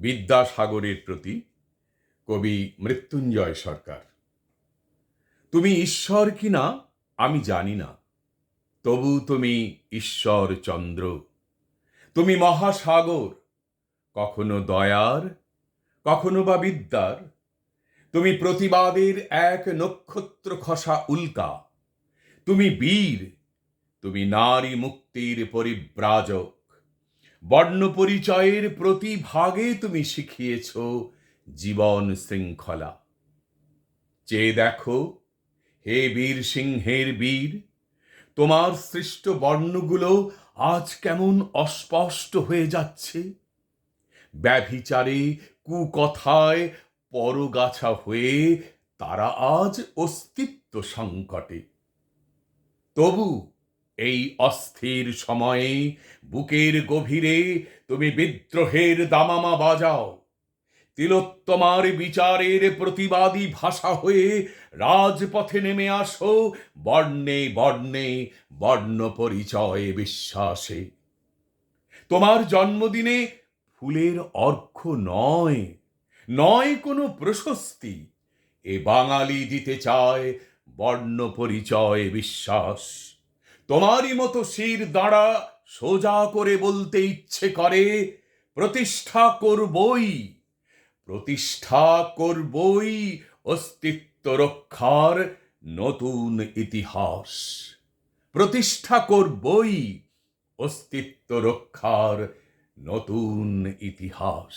বিদ্যাসাগরের প্রতি কবি মৃত্যুঞ্জয় সরকার। তুমি ঈশ্বর কিনা আমি জানি না। তবু তুমি ঈশ্বর চন্দ্র। তুমি মহাসাগর, কখনো দয়ার, কখনো বা বিদ্যার। তুমি প্রতিবাদের এক নক্ষত্র খসা উল্কা। তুমি বীর, তুমি নারী মুক্তির পরিব্রাজক। বর্ণ পরিচয়ের প্রতি ভাগে তুমি শিখিয়েছ জীবন শৃঙ্খলা। চেয়ে দেখো, হে বীর সিংহের বীর, তোমার সৃষ্ট বর্ণগুলো আজ কেমন অস্পষ্ট হয়ে যাচ্ছে? ব্যভিচারে কুকথায় পরগাছা হয়ে তারা আজ অস্তিত্ব সংকটে। তবু এই অস্থির সময়ে বুকের গভীরে তুমি বিদ্রোহের দামামা বাজাও। তিলোত্তমার বিচারের প্রতিবাদী ভাষা হয়ে রাজপথে নেমে আসো, বর্ণে বর্ণে বর্ণ পরিচয় বিশ্বাসে। তোমার জন্মদিনে ফুলের অর্ঘ্য নয় নয় কোনো প্রশস্তি। এ বাঙালি দিতে চায় বর্ণ পরিচয় বিশ্বাস। তোমারই মতো শির দাঁড়া সোজা করে বলতে ইচ্ছে করে, প্রতিষ্ঠা করবই প্রতিষ্ঠা করবই অস্তিত্ব রক্ষার নতুন ইতিহাস। প্রতিষ্ঠা করবই অস্তিত্ব রক্ষার নতুন ইতিহাস।